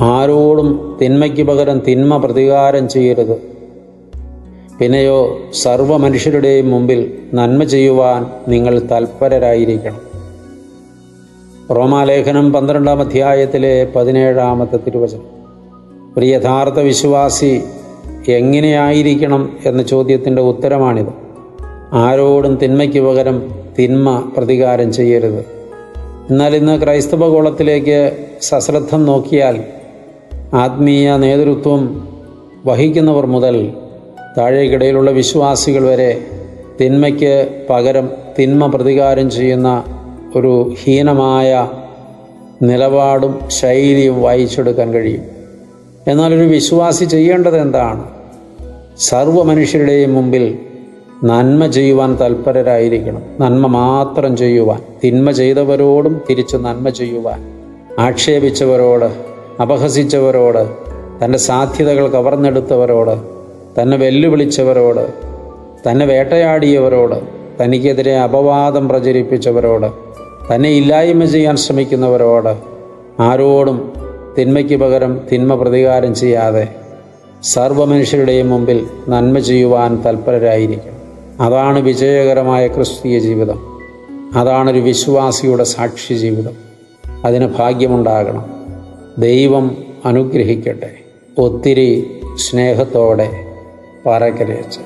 ആരോടും തിന്മയ്ക്ക് പകരം തിന്മ പ്രതികാരം ചെയ്യരുത്. പിന്നെയോ സർവ മനുഷ്യരുടെയും മുമ്പിൽ നന്മ ചെയ്യുവാൻ നിങ്ങൾ തൽപരരായിരിക്കണം. റോമാലേഖനം പന്ത്രണ്ടാം അധ്യായത്തിലെ പതിനേഴാമത്തെ തിരുവചനം. ഒരു യഥാർത്ഥ വിശ്വാസി എങ്ങനെയായിരിക്കണം എന്ന ചോദ്യത്തിന്റെ ഉത്തരമാണിത്. ആരോടും തിന്മയ്ക്ക് പകരം തിന്മ പ്രതികാരം ചെയ്യരുത്. എന്നാൽ ഇന്ന് ക്രൈസ്തവ കോളത്തിലേക്ക് സശ്രദ്ധം നോക്കിയാൽ ആത്മീയ നേതൃത്വം വഹിക്കുന്നവർ മുതൽ താഴേക്കിടയിലുള്ള വിശ്വാസികൾ വരെ തിന്മയ്ക്ക് പകരം തിന്മ പ്രതികാരം ചെയ്യുന്ന ഒരു ഹീനമായ നിലപാടും ശൈലിയും വായിച്ചെടുക്കാൻ കഴിയും. എന്നാൽ ഒരു വിശ്വാസി ചെയ്യേണ്ടത് എന്താണ്? സർവ മനുഷ്യരുടെയും മുമ്പിൽ നന്മ ചെയ്യുവാൻ തൽപരരായിരിക്കണം. നന്മ മാത്രം ചെയ്യുവാൻ. തിന്മ ചെയ്തവരോടും തിരിച്ച് നന്മ ചെയ്യുവാൻ. ആക്ഷേപിച്ചവരോട് അപഹസിച്ചവരോട് തന്റെ സാധ്യതകൾ കവർന്നെടുത്തവരോട് തന്നെ വെല്ലുവിളിച്ചവരോട് തന്നെ വേട്ടയാടിയവരോട് തനിക്കെതിരെ അപവാദം പ്രചരിപ്പിച്ചവരോട് തന്നെ ഇല്ലായ്മ ചെയ്യാൻ ശ്രമിക്കുന്നവരോട് ആരോടും തിന്മയ്ക്ക് പകരം തിന്മ പ്രതികാരം ചെയ്യാതെ സർവമനുഷ്യരുടെയും മുമ്പിൽ നന്മ ചെയ്യുവാൻ തൽപരരായിരിക്കും. അതാണ് വിജയകരമായ ക്രിസ്തീയ ജീവിതം. അതാണൊരു വിശ്വാസിയുടെ സാക്ഷി ജീവിതം. അതിന് ഭാഗ്യമുണ്ടാകണം. ദൈവം അനുഗ്രഹിക്കട്ടെ. ഒത്തിരി സ്നേഹത്തോടെ പാറക്കരയച്ചൻ.